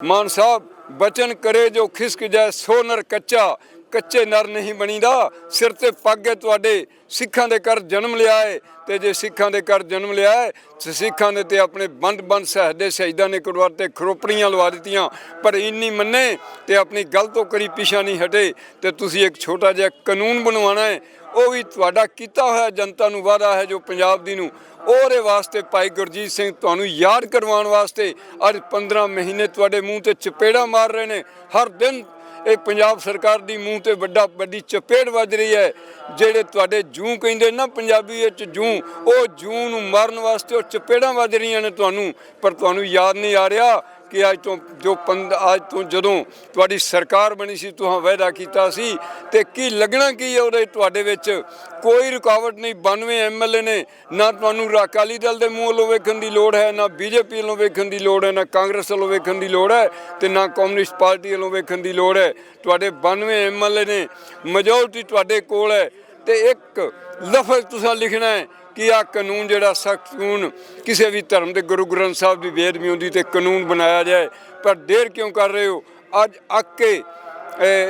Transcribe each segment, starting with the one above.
ਮਾਨ ਸਾਹਿਬ, ਬਚਨ ਕਰੇ ਜੋ ਖਿਸਕ ਜਾਏ, ਸੋ ਨਰ ਕੱਚਾ, ਕੱਚੇ ਨਰ ਨਹੀਂ ਬਣੀਦਾ। ਸਿਰ ਤੇ ਪੱਗ ਹੈ, ਤੁਹਾਡੇ ਸਿੱਖਾਂ ਦੇ ਘਰ ਜਨਮ ਲਿਆ ਹੈ ਤੇ ਜੇ ਸਿੱਖਾਂ ਦੇ ਘਰ ਜਨਮ ਲਿਆ ਹੈ ਤੇ ਸਿੱਖਾਂ ਦੇ ਤੇ ਆਪਣੇ ਬੰਦ ਬੰਦ ਸਹਦੇ ਸ਼ਹੀਦਾਂ ਨੇ ਕੁਰਬਾਨ ਤੇ ਖਰੋਪੜੀਆਂ ਲਵਾ ਦਿੱਤੀਆਂ। ਪਰ ਇੰਨੀ ਮੰਨੇ ਤੇ ਆਪਣੀ ਗੱਲ ਤੋਂ ਕਰੀ ਪਿਛਾ ਨਹੀਂ ਹਟੇ। ਤੇ ਤੁਸੀਂ ਇੱਕ ਛੋਟਾ ਜਿਹਾ ਕਾਨੂੰਨ ਬਣਵਾਉਣਾ ਹੈ ਉਹ ਵੀ ਤੁਹਾਡਾ ਕੀਤਾ ਹੋਇਆ ਜਨਤਾ ਨੂੰ ਵਾਅਦਾ ਹੈ ਜੋ ਪੰਜਾਬ ਦੀ ਨੂੰ। ਉਹਦੇ ਵਾਸਤੇ ਭਾਈ ਗੁਰਜੀਤ ਸਿੰਘ ਤੁਹਾਨੂੰ ਯਾਦ ਕਰਵਾਉਣ ਵਾਸਤੇ ਅੱਜ 15 ਮਹੀਨੇ ਤੁਹਾਡੇ ਮੂੰਹ ਤੇ ਚਪੇੜਾ ਮਾਰ ਰਹੇ ਨੇ। ਹਰ ਦਿਨ ਇਹ ਪੰਜਾਬ ਸਰਕਾਰ ਦੀ ਮੂੰਹ ਤੇ ਵੱਡਾ ਵੱਡੀ ਚਪੇੜ ਵੱਜ ਰਹੀ ਹੈ। ਜਿਹੜੇ ਤੁਹਾਡੇ ਜੂ ਕਹਿੰਦੇ ਨਾ ਪੰਜਾਬੀ ਵਿੱਚ ਜੂ, ਉਹ ਜੂ ਨੂੰ ਮਾਰਨ ਵਾਸਤੇ ਉਹ ਚਪੇੜਾਂ ਵੱਜ ਰਹੀਆਂ ਨੇ ਤੁਹਾਨੂੰ। ਪਰ ਤੁਹਾਨੂੰ ਯਾਦ ਨਹੀਂ ਆ ਰਿਹਾ। ਕਿ ਅੱਜ ਤੋਂ ਜੋ ਪੰਦ, ਅੱਜ ਤੋਂ ਜਦੋਂ ਤੁਹਾਡੀ ਸਰਕਾਰ ਬਣੀ ਸੀ, ਤੁਹਾਂ ਵਾਅਦਾ ਕੀਤਾ ਸੀ ਤੇ ਕੀ ਲੱਗਣਾ ਕੀ ਹੈ ਉਹਦੇ ਤੁਹਾਡੇ ਵਿੱਚ? ਕੋਈ ਰੁਕਾਵਟ ਨਹੀਂ 92 ਐਮਐਲਏ ਨੇ ਨਾ ਤੁਹਾਨੂੰ ਅਕਾਲੀ ਦਲ ਦੇ ਮੂੰਹ ਵੱਲੋਂ ਵੇਖਣ ਦੀ ਲੋੜ ਹੈ, ਨਾ ਬੀਜੇਪੀ ਵੱਲੋਂ ਵੇਖਣ ਦੀ ਲੋੜ ਹੈ, ਨਾ ਕਾਂਗਰਸ ਵੱਲੋਂ ਵੇਖਣ ਦੀ ਲੋੜ ਹੈ ਤੇ ਨਾ ਕਮਿਊਨਿਸਟ ਪਾਰਟੀ ਵੱਲੋਂ ਵੇਖਣ ਦੀ ਲੋੜ ਹੈ। ਤੁਹਾਡੇ 92 ਐਮਐਲਏ ਨੇ ਮੈਜੋਰਟੀ ਤੁਹਾਡੇ ਕੋਲ ਹੈ ਤੇ ਇੱਕ ਲਫ਼ਜ਼ ਤੁਸੀਂ ਲਿਖਣਾ ਹੈ ਕਿ ਆ ਕਾਨੂੰਨ ਜਿਹੜਾ ਸਖਤ ਕਾਨੂੰਨ ਕਿਸੇ ਵੀ ਧਰਮ ਦੇ ਗੁਰੂ ਗ੍ਰੰਥ ਸਾਹਿਬ ਦੀ ਬੇਅਦਬੀ ਹੁੰਦੀ ਤੇ ਕਾਨੂੰਨ ਬਣਾਇਆ ਜਾਏ, ਪਰ ਦੇਰ ਕਿਉਂ ਕਰ ਰਹੇ ਹੋ? ਅੱਜ ਅੱਕ ਕੇ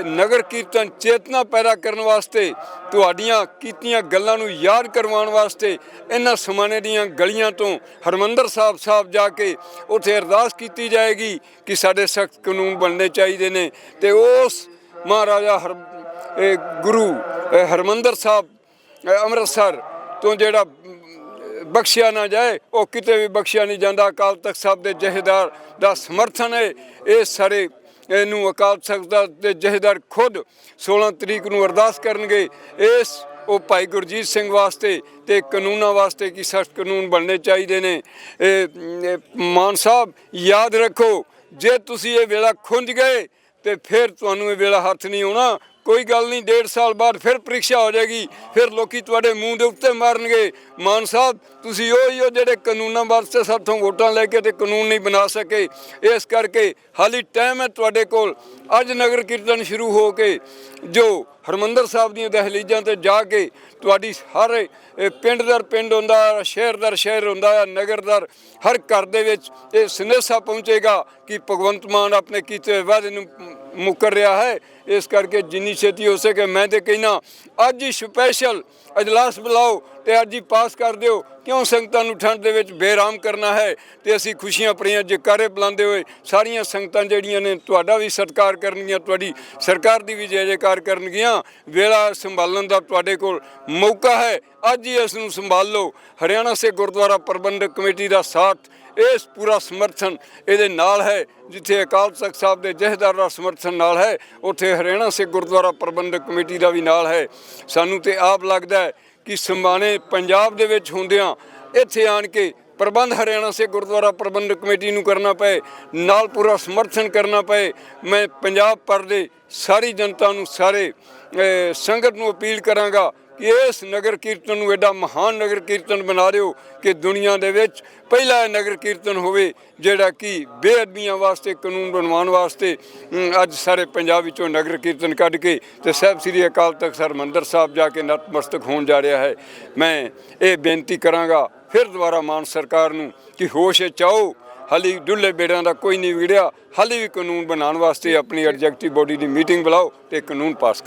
ਨਗਰ ਕੀਰਤਨ ਚੇਤਨਾ ਪੈਦਾ ਕਰਨ ਵਾਸਤੇ ਤੁਹਾਡੀਆਂ ਕੀਤੀਆਂ ਗੱਲਾਂ ਨੂੰ ਯਾਦ ਕਰਵਾਉਣ ਵਾਸਤੇ ਇਹਨਾਂ ਸਮਾਨੇ ਦੀਆਂ ਗਲੀਆਂ ਤੋਂ ਹਰਮੰਦਰ ਸਾਹਿਬ ਸਾਹਿਬ ਜਾ ਕੇ ਉੱਥੇ ਅਰਦਾਸ ਕੀਤੀ ਜਾਏਗੀ ਕਿ ਸਾਡੇ ਸਖਤ ਕਾਨੂੰਨ ਬਣਨੇ ਚਾਹੀਦੇ ਨੇ ਤੇ ਉਸ ਮਹਾਰਾਜਾ ਹਰ ਗੁਰੂ, ਇਹ ਹਰਮੰਦਰ ਸਾਹਿਬ ਅੰਮ੍ਰਿਤਸਰ ਤੋਂ ਜਿਹੜਾ ਬਖਸ਼ਿਆ ਨਾ ਜਾਏ, ਉਹ ਕਿਤੇ ਵੀ ਬਖਸ਼ਿਆ ਨਹੀਂ ਜਾਂਦਾ। ਅਕਾਲ ਤਖਤ ਸਾਹਿਬ ਦੇ ਜਹੇਦਾਰ ਦਾ ਸਮਰਥਨ ਹੈ। ਇਹ ਸਾਰੇ ਇਹਨੂੰ ਅਕਾਲ ਤਖਤ ਦਾ ਦੇ ਜਹੇਦਾਰ ਖੁਦ 16 ਤਰੀਕ ਨੂੰ ਅਰਦਾਸ ਕਰਨਗੇ। ਇਸ ਉਹ ਭਾਈ ਗੁਰਜੀਤ ਸਿੰਘ ਵਾਸਤੇ ਤੇ ਕਾਨੂੰਨਾਂ ਵਾਸਤੇ ਕੀ ਸਖਤ ਕਾਨੂੰਨ ਬਣਨੇ ਚਾਹੀਦੇ ਨੇ। ਇਹ ਮਾਨ ਸਾਹਿਬ, ਯਾਦ ਰੱਖੋ, ਜੇ ਤੁਸੀਂ ਇਹ ਵੇਲਾ ਖੁੰਝ ਗਏ, ਤੇ ਫਿਰ ਤੁਹਾਨੂੰ ਇਹ ਵੇਲਾ ਹੱਥ ਨਹੀਂ ਆਉਣਾ। ਕੋਈ ਗੱਲ ਨਹੀਂ, ਡੇਢ ਸਾਲ ਬਾਅਦ ਫਿਰ ਪ੍ਰੀਖਿਆ ਹੋ ਜਾਏਗੀ, ਫਿਰ ਲੋਕੀ ਤੁਹਾਡੇ ਮੂੰਹ ਦੇ ਉੱਤੇ ਮਾਰਨਗੇ। ਮਾਨ ਸਾਹਿਬ, ਤੁਸੀਂ ਉਹ ਹੀ ਹੋ ਜਿਹੜੇ ਕਾਨੂੰਨਾਂ ਵਾਸਤੇ ਸਾਥੋਂ ਵੋਟਾਂ ਲੈ ਕੇ ਤੇ ਕਾਨੂੰਨ ਨਹੀਂ ਬਣਾ ਸਕੇ। ਇਸ ਕਰਕੇ ਹਾਲੀ ਟਾਈਮ ਹੈ ਤੁਹਾਡੇ ਕੋਲ। ਅੱਜ ਨਗਰ ਕੀਰਤਨ ਸ਼ੁਰੂ ਹੋ ਕੇ ਜੋ ਹਰਮੰਦਰ ਸਾਹਿਬ ਦੀਆਂ ਦਹਲੀਜ਼ਾਂ ਤੇ ਜਾ ਕੇ ਤੁਹਾਡੀ ਹਰ ਪਿੰਡ ਦਰ ਪਿੰਡ ਹੁੰਦਾ, ਸ਼ਹਿਰ ਦਰ ਸ਼ਹਿਰ ਹੁੰਦਾ ਹੈ ਨਗਰ ਦਰ, ਹਰ ਘਰ ਦੇ ਵਿੱਚ ਇਹ ਸੰਦੇਸ਼ਾ ਪਹੁੰਚੇਗਾ ਕਿ ਭਗਵੰਤ ਮਾਨ ਆਪਣੇ ਕੀਤੇ ਵਾਅਦੇ ਨੂੰ ਮੁਕਰ ਰਿਹਾ ਹੈ। ਇਸ ਕਰਕੇ ਜਿੰਨੀ ਛੇਤੀ ਹੋ ਸਕੇ ਮੈਂ ਤੇ ਕਹਿਣਾ ਅੱਜ ਹੀ ਸਪੈਸ਼ਲ ਅਜਲਾਸ ਬੁਲਾਓ ਤੇ ਅੱਜ ਹੀ ਪਾਸ ਕਰ ਦਿਓ। ਕਿਉਂ ਸੰਗਤਾਂ ਨੂੰ ਠੰਡ ਦੇ ਵਿੱਚ ਬੇਰਾਮ ਕਰਨਾ ਹੈ? ਤੇ ਅਸੀਂ ਖੁਸ਼ੀਆਂ ਭਰੀਆਂ ਜਕਾਰੇ ਬੁਲਾਉਂਦੇ ਹੋਏ ਸਾਰੀਆਂ ਸੰਗਤਾਂ ਜਿਹੜੀਆਂ ਨੇ ਤੁਹਾਡਾ ਵੀ ਸਤਿਕਾਰ ਕਰਨਗੀਆਂ, ਤੁਹਾਡੀ ਸਰਕਾਰ ਦੀ ਵੀ ਜੈ ਜੈਕਾਰ ਕਰਨਗੀਆਂ। ਵੇਲਾ ਸੰਭਾਲਣ ਦਾ ਤੁਹਾਡੇ ਕੋਲ ਮੌਕਾ ਹੈ। ਅੱਜ ਹੀ ਇਸ ਨੂੰ ਸੰਭਾਲ ਲਓ। ਹਰਿਆਣਾ ਸੇ ਗੁਰਦੁਆਰਾ ਪ੍ਰਬੰਧਕ ਕਮੇਟੀ ਦਾ ਸਾਥ ਇਸ ਪੂਰਾ ਸਮਰਥਨ ਇਹਦੇ ਨਾਲ ਹੈ, ਜਿੱਥੇ ਅਕਾਲ ਤਖਤ ਸਾਹਿਬ ਦੇ ਜਹੇਦਾਰ ਦਾ ਸਮਰਥਨ ਨਾਲ ਹੈ, ਉੱਥੇ ਹਰਿਆਣਾ ਸੇ ਗੁਰਦੁਆਰਾ ਪ੍ਰਬੰਧਕ ਕਮੇਟੀ ਦਾ ਵੀ ਨਾਲ ਹੈ। ਸਾਨੂੰ ਤੇ ਆਪ ਲੱਗਦਾ ਹੈ ਕਿ ਸਮਾਣੇ ਪੰਜਾਬ ਦੇ ਵਿੱਚ ਹੁੰਦਿਆਂ ਇੱਥੇ ਆਣ ਕੇ ਪ੍ਰਬੰਧ ਹਰਿਆਣਾ ਸੇ ਗੁਰਦੁਆਰਾ ਪ੍ਰਬੰਧਕ ਕਮੇਟੀ ਨੂੰ ਕਰਨਾ ਪਏ, ਨਾਲ ਪੂਰਾ ਸਮਰਥਨ ਕਰਨਾ ਪਏ। ਮੈਂ ਪੰਜਾਬ ਪਰ ਦੇ ਸਾਰੀ ਜਨਤਾ ਨੂੰ, ਸਾਰੇ ਸੰਗਤ ਨੂੰ ਅਪੀਲ ਕਰਾਂਗਾ ਕਿ ਇਸ ਨਗਰ ਕੀਰਤਨ ਨੂੰ ਐਡਾ ਮਹਾਨ ਨਗਰ ਕੀਰਤਨ ਬਣਾ ਦਿਓ ਕਿ ਦੁਨੀਆ ਦੇ ਵਿੱਚ ਪਹਿਲਾ ਨਗਰ ਕੀਰਤਨ ਹੋਵੇ ਜਿਹੜਾ ਕਿ ਬੇਅਦਬੀਆਂ ਵਾਸਤੇ, ਕਾਨੂੰਨ ਬਣਵਾਉਣ ਵਾਸਤੇ ਅੱਜ ਸਾਰੇ ਪੰਜਾਬ ਵਿੱਚੋਂ ਨਗਰ ਕੀਰਤਨ ਕੱਢ ਕੇ ਤੇ ਸਾਹਿਬ ਸ੍ਰੀ ਅਕਾਲ ਤਖਤ ਹਰਿਮੰਦਰ ਸਾਹਿਬ ਜਾ ਕੇ ਨਤਮਸਤਕ ਹੋਣ ਜਾ ਰਿਹਾ ਹੈ। ਮੈਂ ਇਹ ਬੇਨਤੀ ਕਰਾਂਗਾ ਫਿਰ ਦੁਬਾਰਾ ਮਾਨ ਸਰਕਾਰ ਨੂੰ ਕਿ ਹੋਸ਼ ਵਿੱਚ ਆਓ, ਹਾਲੀ ਡੁੱਲੇ ਬੇੜਿਆਂ ਦਾ ਕੋਈ ਨਹੀਂ ਵਿੜਿਆ ਹਾਲੀ ਵੀ ਕਾਨੂੰਨ ਬਣਾਉਣ ਵਾਸਤੇ ਆਪਣੀ ਐਡਜੈਕਟਿਵ ਬੋਡੀ ਦੀ ਮੀਟਿੰਗ ਬੁਲਾਓ ਤੇ ਕਾਨੂੰਨ ਪਾਸ ਕਰੋ।